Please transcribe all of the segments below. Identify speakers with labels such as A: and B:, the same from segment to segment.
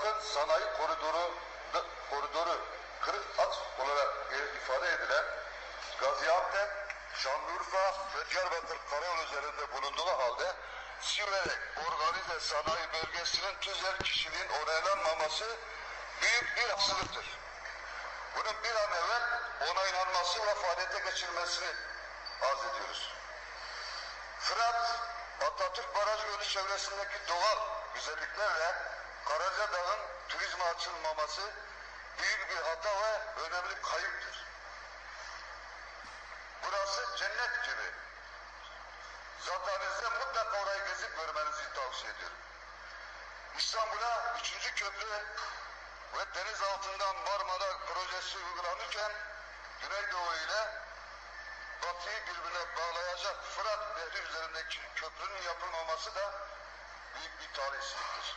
A: GAP'ın sanayi koridoru koridoru kırık hat olarak ifade edilen Gaziantep, Şanlıurfa ve Diyarbakır karayolu üzerinde bulunduğu halde Siverek Organize Sanayi Bölgesi'nin tüzel kişiliğin onaylanmaması büyük bir haksızlıktır. Bunun bir an evvel onaylanması ve faaliyete geçirilmesini arz ediyoruz. Fırat, Atatürk Baraj Gölü çevresindeki doğal güzelliklerle Karaca Dağı'nın turizme açılmaması büyük bir hata ve önemli kayıptır. Burası cennet gibi. Zaten mutlaka orayı gezip görmenizi tavsiye ediyorum. İstanbul'a üçüncü köprü ve deniz altından Marmara projesi uygulanırken Güneydoğu ile Batı'yı birbirine bağlayacak Fırat Nehri üzerindeki köprünün yapılmaması da büyük bir talihsizliktir.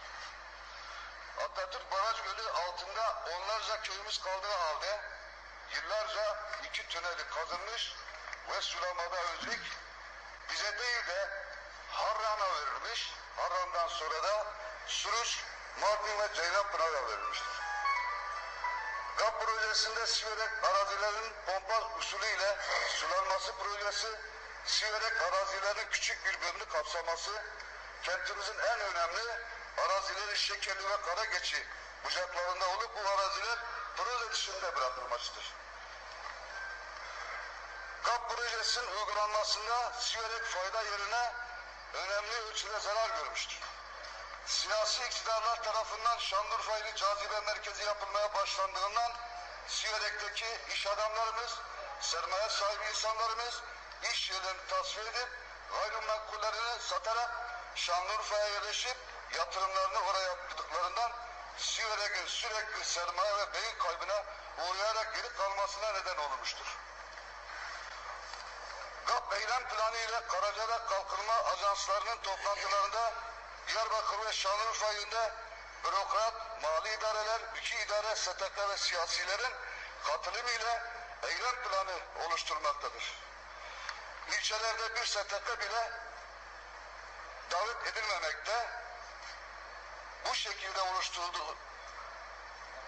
A: Atatürk Baraj Gölü altında onlarca köyümüz kaldığı halde yıllarca iki tüneli kazılmış ve sulamada özlük bize değil de Harran'a verilmiş. Harran'dan sonra da Suruç, Mardin ve Ceylanpınar'a verilmiştir. GAP projesinde Siverek arazilerin pompa usulüyle sulanması projesi, Siverek arazilerin küçük bir bölümünü kapsaması, kentimizin en önemli arazileri Şekerli ve Karageçi bucaklarında olup bu araziler proje dışında bırakılmıştır. GAP projesinin uygulanmasında Siverek fayda yerine önemli ölçüde zarar görmüştür. Siyasi iktidarlar tarafından Şanlıurfa ili cazibe merkezi yapılmaya başlandığından Siverek'teki iş adamlarımız, sermaye sahibi insanlarımız iş yerlerini tasfiye edip gayrimenkullerini satarak Şanlıurfa'ya yerleşip yatırımlarını oraya yaptıklarından Siverek'in sürekli sermaye ve beyin kaybına uğrayarak geri kalmasına neden olmuştur. GAP eylem planı ile Karaca'da kalkınma ajanslarının toplantılarında Diyarbakır ve Şanlıurfa ilinde bürokrat, mali idareler, iki idare, STK ve siyasilerin katılımı ile eylem planı oluşturmaktadır. İlçelerde bir STK bile davet edilmemekte, bu şekilde oluşturuldu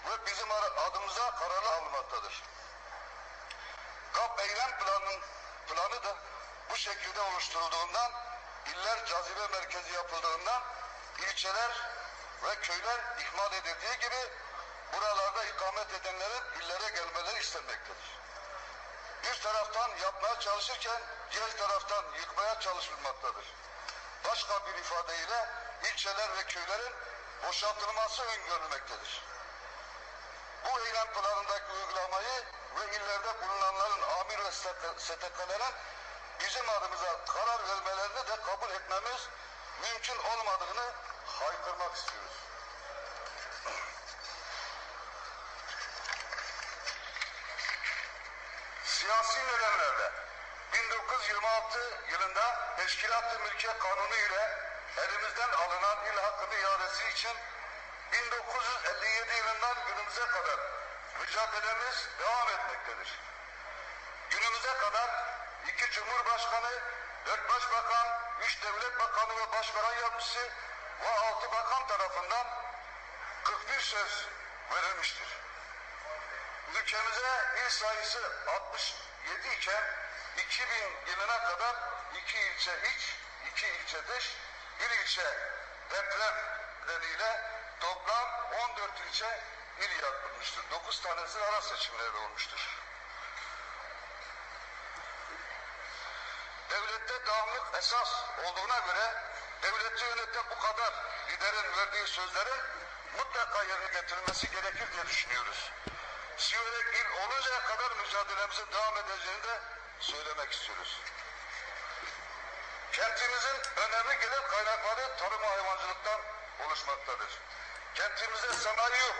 A: ve bizim adımıza kararlar alınmaktadır. GAP eylem planının planı da bu şekilde oluşturulduğundan iller cazibe merkezi yapıldığından ilçeler ve köyler ihmal edildiği gibi buralarda ikamet edenlerin illere gelmeleri istenmektedir. Bir taraftan yapmaya çalışırken diğer taraftan yıkmaya çalışılmaktadır. Başka bir ifadeyle ilçeler ve köylerin boşaltılması öngörülmektedir. Bu eylem planındaki uygulamayı ve illerde bulunanların amir ve STK'ların bizim adımıza karar vermelerini de kabul etmemiz mümkün olmadığını haykırmak istiyoruz. Siyasi nedenlerle 1926 yılında Teşkilat-ı Mülkiye Kanunu ile alınan il hakkı iadesi için 1957 yılından günümüze kadar mücadelemiz devam etmektedir. Günümüze kadar iki Cumhurbaşkanı, dört Başbakan, üç Devlet Bakanı ve Başbakan Yardımcısı ve altı bakan tarafından 41 söz verilmiştir. Ülkemize il sayısı 67 iken 2000 yılına kadar iki ilçe iç, iki ilçe dış, bir ilçe deprem nedeniyle toplam 14 ilçe il yapılmıştır. 9 tanesi ara seçimleri olmuştur. Devlette dağınık esas olduğuna göre devleti yöneten bu kadar liderin verdiği sözlerin mutlaka yerine getirilmesi gerekir diye düşünüyoruz. Siverek il oluncaya kadar mücadelemizin devam edeceğini de söylemek istiyoruz. Kentimizin önemli gelir kaynakları tarım ve hayvancılıktan oluşmaktadır. Kentimizde sanayi yok,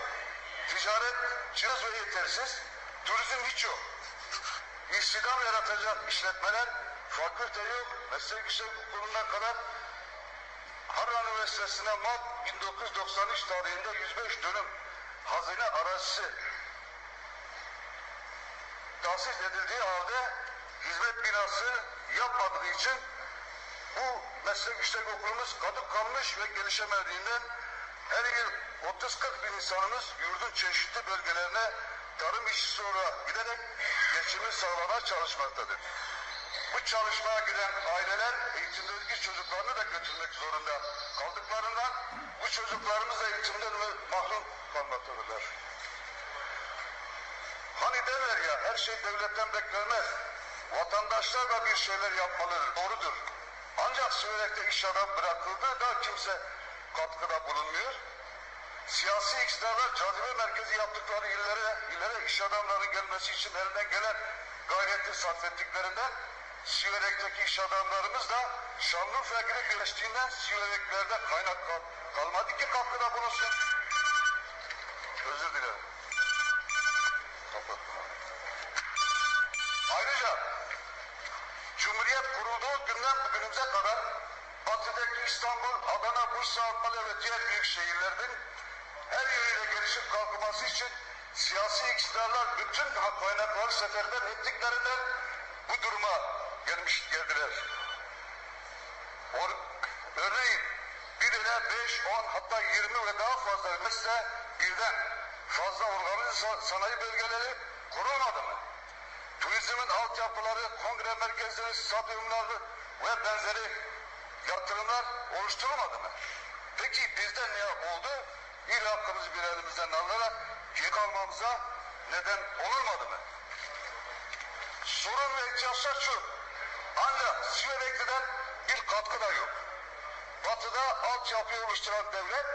A: ticaret cılız ve yetersiz, turizm hiç yok. İstihdam yaratacak işletmeler, fakülte yok, meslek yüksek okuluna kadar Harran Üniversitesi'ne MAP 1993 tarihinde 105 dönüm hazine arazisi tahsis edildiği halde hizmet binası yapmadığı için bu meslek yüksek okulumuz kadın kalmış ve gelişemediğinden her yıl 30-40 bin insanımız yurdun çeşitli bölgelerine tarım işçisi olarak giderek geçimi sağlamaya çalışmaktadır. Bu çalışmaya giden aileler eğitimdeki çocuklarını da götürmek zorunda kaldıklarından bu çocuklarımız da eğitimden mahrum kalmaktadırlar. Hani derler ya her şey devletten beklenmez. Vatandaşlar da bir şeyler yapmalıdır. Doğrudur. Ancak Sürekli iş adam bırakıldı da kimse katkıda bulunmuyor. Siyasi iktidarlar cazibe merkezi yaptıkları illere, illere iş adamlarının gelmesi için elinden gelen gayreti sarf ettiklerinden Siverek'teki iş adamlarımız da Şanlıurfa ile birleştiğinden Siverek'lerde kaynak kal kalmadı ki katkıda bulunsun. İstanbul, Adana, Bursa, Antalya ve diğer büyük şehirlerin her yönüyle gelişip kalkınması için siyasi iktidarlar bütün kaynakları seferber ettiklerinden bu duruma gelmiş geldiler. Or, örneğin bir ile beş, on hatta yirmi ve daha fazla üniversite birden fazla organize sanayi bölgeleri kurulmadı mı? Turizmin altyapıları, kongre merkezleri, stadyumları ve benzeri yatırımlar oluşturulmadı mı? Peki bizde ne oldu? Bir hakkımızı bir elimizden alarak geri kalmamıza neden olmadı mı? Sorun ve ihtiyaçlar şu. Ancak Siverekli'den bir katkı da yok. Batı'da altyapıyı oluşturan devlet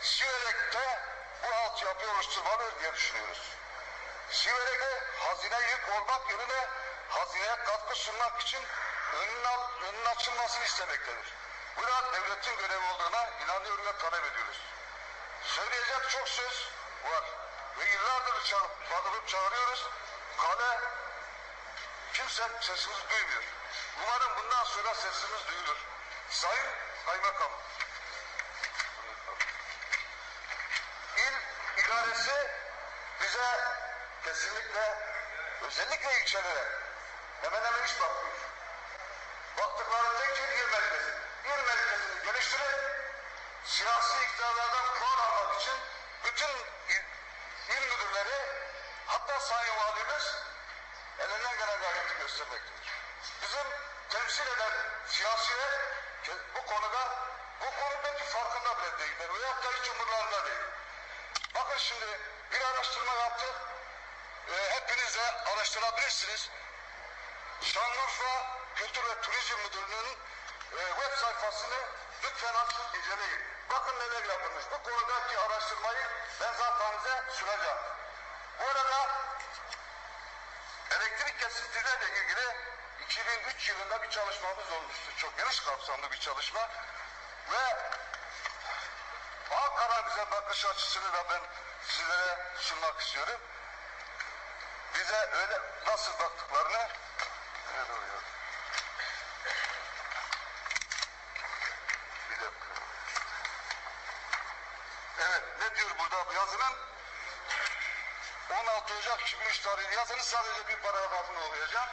A: Siverek'te bu altyapıyı oluşturmalı diye düşünüyoruz. Siverek'e hazine yük olmak yerine hazineye katkı sunmak için önünün, al, önünün açılmasını istemektedir. Bu da devletin görevi olduğuna inanıyor ve talep ediyoruz. Söyleyecek çok söz var. Ve yıllardır çağırıp, bağırıp çağırıyoruz. Kale kimse sesimizi duymuyor. Umarım bundan sonra sesimiz duyulur. Sayın Kaymakam. İl idaresi bize kesinlikle özellikle ilçelere hemen hemen hiç bakmıyor. Geliştirip siyasi iktidarlardan puan almak için bütün il müdürleri hatta sayın valimiz elinden gelen gayreti göstermektedir. Bizim temsil eden siyasiler bu konuda bu konudaki farkında bile değiller veyahut da hiç umurlarında değil. Bakın şimdi bir araştırma yaptık. E, hepiniz de araştırabilirsiniz. Şanlıurfa Kültür ve Turizm Müdürlüğü'nün e, web sayfasını lütfen açın inceleyin. Bakın neler yapılmış. Bu konudaki araştırmayı ben zaten size sunacağım. Bu arada elektrik kesintilerle ilgili 2003 yılında bir çalışmamız olmuştu. Çok geniş kapsamlı bir çalışma. Ve Ankara bize bakış açısını da ben sizlere sunmak istiyorum. Bize öyle nasıl baktıklarını nerede oluyor? Bir dakika. Evet, ne diyor burada yazının? 16 Ocak 2003 tarihli yazının sadece bir paragrafını okuyacağım.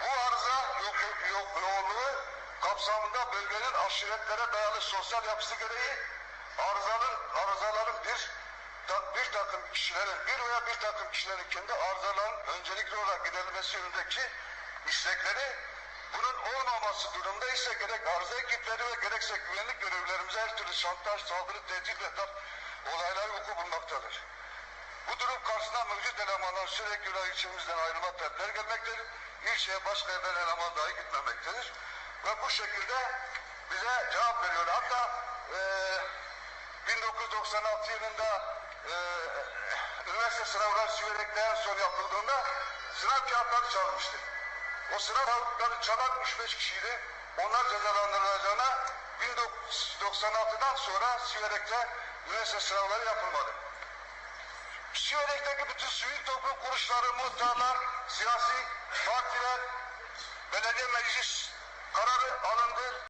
A: Bu arıza yok, yok, yoğunluğu kapsamında bölgenin aşiretlere dayalı sosyal yapısı gereği arızanın, arızaların bir, bir takım kişilerin, bir veya bir takım kişilerin kendi arızaların öncelikli olarak giderilmesi yönündeki istekleri bunun olmaması durumda ise gerek arıza ekipleri ve gerekse güvenlik görevlilerimize her türlü şantaj, saldırı, tehdit ve olaylar vuku bulmaktadır. Bu durum karşısında mevcut elemanlar sürekli olarak ilçemizden ayrılma talepler gelmektedir. İlçeye başka yerden eleman dahi gitmemektedir. Ve bu şekilde bize cevap veriyor. Hatta e, 1996 yılında e, üniversite sınavları Siverek'te en son yapıldığında sınav kağıtları çalmıştı. O sınav kağıtları çalan 3-5 kişiydi. Onlar cezalandırılacağına 1996'dan sonra Siverek'te üniversite sınavları yapılmadı. Siverek'teki bütün sivil toplum kuruluşları, muhtarlar, siyasi partiler, belediye meclis kararı alındı.